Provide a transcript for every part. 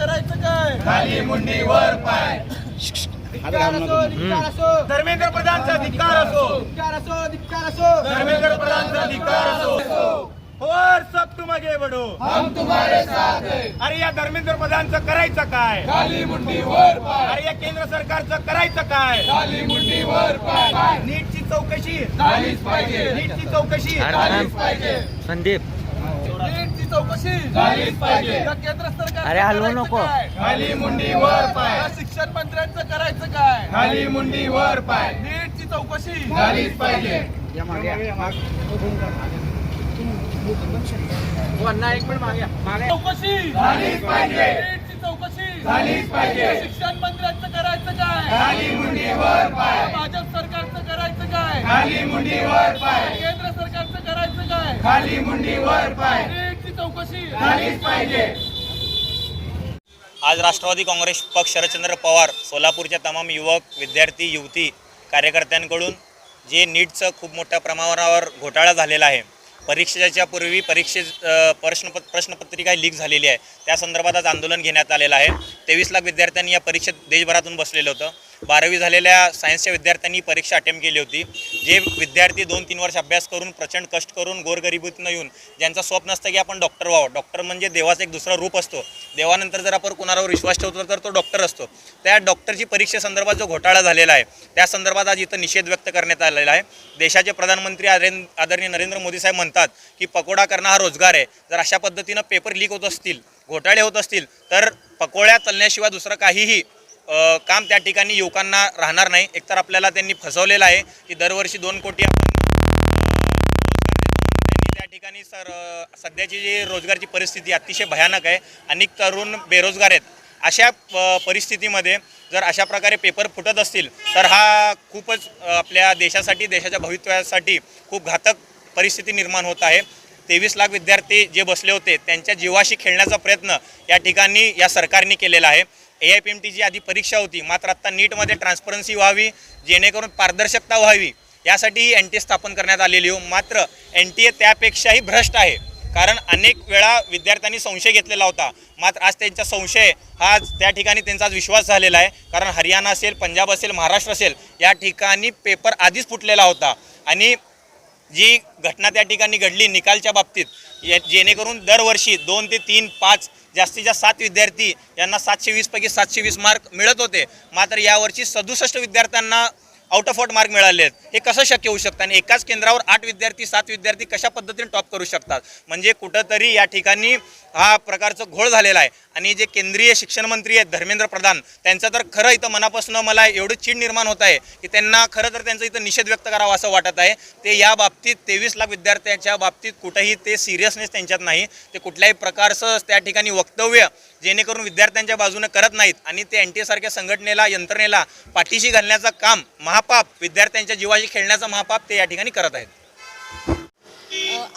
करायचं काय? खाली मुंडी वर पाय. धर्मेंद्र प्रधानचा धिक्कार असो. धिक्कार असो धिक्कार असो. धर्मेंद्र प्रधानचा धिक्कार असो. और सब तुम आगे बढ़ो हम तुम्हारे साथ हैं. अरे या धर्मेंद्र प्रधानचं करायचं काय? खाली मुंडी वर पाय. अरे या केंद्र सरकारचं करायचं काय? खाली मुंडी वर पाय. नीटची चौकशी. झालीच पाहिजे. नीटची चौकशी. झालीच पाहिजे. संदीप चौकशी. झालीच पाहिजे. या केंद्र सरकार अरे हलवू नको. खाली मुंडी वर पाय. या शिक्षण मंत्र्यांचं करायचं काय? खाली मुंडी वर पाय. नीटची चौकशी. झालीच पाहिजे. चौकशी. झालीच पाहिजे. नीटची चौकशी. झालीच पाहिजे. शिक्षण मंत्र्यांचं करायचं काय? खाली मुंडी वर पाय. भाजप सरकारचं करायचं काय? खाली मुंडी वर पाय. केंद्र सरकारचं करायचं काय? खाली मुंडी वर पाय. नीटची चौकशी. झालीच पाहिजे. आज राष्ट्रवादी काँग्रेस पक्ष शरदचंद्र पवार सोलापूरच्या तमाम युवक विद्यार्थी युवती कार्यकर्त्यांकडून जे नीटचं खूप मोठ्या प्रमाणावर घोटाळा झालेला आहे. परीक्षेच्या पूर्वी परीक्षे प्रश्नप प्रश्नपत्रिका लीक झालेली आहे. त्या संदर्भात आज आंदोलन घेण्यात आलेलं आहे. तेवीस लाख विद्यार्थ्यांनी या परीक्षेत देशभरातून बसलेलं होतं. बारावी झालेल्या सायन्सच्या विद्यार्थ्यांनी परीक्षा अटेम्प्ट केली होती. जे विद्यार्थी दोन तीन वर्ष अभ्यास करून प्रचंड कष्ट करून गोरगरिबीतून येऊन ज्यांचं स्वप्न असतं की आपण डॉक्टर व्हावं. डॉक्टर म्हणजे देवाचा एक दुसरा रूप असतो. देवानंतर जर आपण कुणावर विश्वास ठेवतो तर तो डॉक्टर असतो. त्या डॉक्टरची परीक्षेसंदर्भात जो घोटाळा झालेला आहे त्या संदर्भात आज इथं निषेध व्यक्त करण्यात आलेला आहे. देशाचे प्रधानमंत्री आदरेन आदरणीय नरेंद्र मोदी साहेब म्हणतात की पकोडा करणं हा रोजगार आहे. जर अशा पद्धतीनं पेपर लीक होत असतील घोटाळे होत असतील तर पकोळ्या चालण्याशिवाय दुसरं काहीही काम त्या ठिकाणी युवकांना राहणार नाही. एकतर आपल्याला त्यांनी फसवलेलं आहे की दरवर्षी दोन कोटी आपण त्या ठिकाणी सर सध्याची जी रोजगारची परिस्थिती अतिशय भयानक आहे. अनेक तरुण बेरोजगार आहेत. अशा परिस्थितीमध्ये जर अशा प्रकारे पेपर फुटत असतील तर हा खूपच आपल्या देशासाठी देशाच्या भवितव्यासाठी खूप घातक परिस्थिती निर्माण होत आहे. तेवीस लाख विद्यार्थी जे बसले होते त्यांच्या जीवाशी खेळण्याचा प्रयत्न या ठिकाणी या सरकारने केलेला आहे. ए आय पी एम टीची आधी परीक्षा होती मात्र आत्ता नीटमध्ये ट्रान्सपरन्सी व्हावी जेणेकरून पारदर्शकता व्हावी यासाठी ही एन टी ए स्थापन करण्यात आलेली हो मात्र एन टी ए त्यापेक्षाही भ्रष्ट आहे कारण अनेक वेळा विद्यार्थ्यांनी संशय घेतलेला होता. मात्र आज त्यांचा संशय हा त्या ठिकाणी त्यांचा आज विश्वास झालेला आहे कारण हरियाणा असेल पंजाब असेल महाराष्ट्र असेल या ठिकाणी पेपर आधीच फुटलेला होता. आणि जी घटना त्या ठिकाणी घडली निकालच्या बाबतीत या जेणेकरून दरवर्षी दोन ते तीन पाच जास्तीत जास्त सात विद्यार्थी यांना सातशे वीसपैकी सातशे वीस मार्क मिळत होते. मात्र यावर्षी सदुसष्ट विद्यार्थ्यांना आउट ऑफ आउट मार्क मिळाले आहेत. हे कसं शक्य होऊ शकतं? आणि एकाच केंद्रावर आठ विद्यार्थी सात विद्यार्थी कशा पद्धतीने टॉप करू शकतात? म्हणजे कुठंतरी या ठिकाणी हा प्रकारचं घोळ झालेला आहे. आणि जे केंद्रीय शिक्षण मंत्री आहेत धर्मेंद्र प्रधान त्यांचं तर खरं इथं मनापासून मला एवढं चीड निर्माण होत आहे की त्यांना खरं तर त्यांचं इथं निषेध व्यक्त करावा असं वाटत आहे. ते या बाबतीत तेवीस लाख विद्यार्थ्यांच्या बाबतीत कुठंही ते सिरियसनेस त्यांच्यात नाही. ते कुठल्याही प्रकारचं त्या ठिकाणी वक्तव्य जेणेकरून विद्यार्थ्यांच्या बाजूने करत नाहीत आणि ते एन टी सारख्या संघटनेला यंत्रणेला पाठीशी घालण्याचं काम महापाप विद्यार्थ्यांच्या जीवाशी खेळण्याचा महापाप ते या ठिकाणी करत आहेत.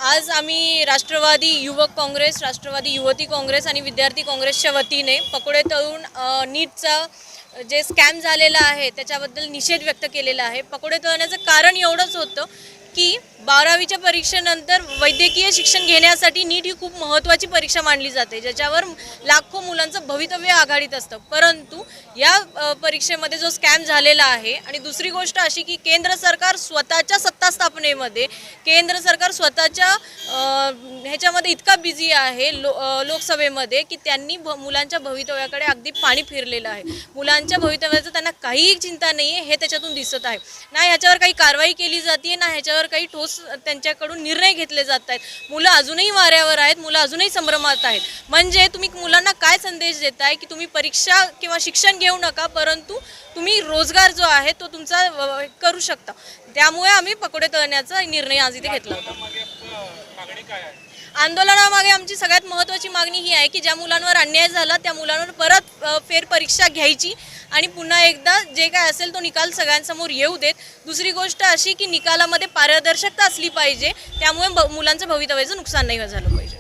आज आम्ही राष्ट्रवादी युवक काँग्रेस राष्ट्रवादी युवती काँग्रेस आणि विद्यार्थी काँग्रेसच्या वतीने पकोडे तळून नीटचा जे स्कॅम झालेला आहे त्याच्याबद्दल निषेध व्यक्त केलेला आहे. पकोडे तळण्याचं कारण एवढंच होतं की बारावीच्या परीक्षेनंतर वैद्यकीय शिक्षण घेण्यासाठी नीट ही खूप महत्त्वाची परीक्षा मानली जाते ज्याच्यावर लाखो मुलांचं भवितव्य आघाडीत असतं. परंतु या परीक्षेमध्ये जो स्कॅम झालेला आहे आणि दुसरी गोष्ट अशी की केंद्र सरकार स्वतःच्या सत्ता स्थापनेमध्ये केंद्र सरकार स्वतःच्या ह्याच्यामध्ये इतका बिझी आहे लो लोकसभेमध्ये की त्यांनी भ मुलांच्या भवितव्याकडे अगदी पाणी फिरलेलं आहे. मुलांच्या भवितव्याचं त्यांना काहीही चिंता नाही आहे हे त्याच्यातून दिसत आहे. ना ह्याच्यावर काही कारवाई केली जाते ना ह्याच्यावर काही ठोस त्यांच्याकडून निर्णय घेतले जात आहेत. मुलं अजूनही वाऱ्यावर आहेत मुलं अजूनही संभ्रमात आहेत. म्हणजे तुम्ही मुलांना काय संदेश देताय की तुम्ही परीक्षा किंवा शिक्षण घेऊ नका परंतु तुम्ही रोजगार जो आहे तो तुमचा करू शकता. त्यामुळे आम्ही पकोडे तळण्याचा निर्णय आज इथे घेतला होता. आंदोलनामागे आमची सगळ्यात महत्त्वाची मागणी ही आहे की ज्या मुलांवर अन्याय झाला त्या मुलांवर परत फेरपरीक्षा घ्यायची आणि पुन्हा एकदा जे काय असेल तो निकाल सगळ्यांसमोर येऊ देत. दुसरी गोष्ट अशी की निकालामध्ये पारदर्शकता असली पाहिजे त्यामुळे मुलांचं भवितव्याचं नुकसान नाही झालं पाहिजे.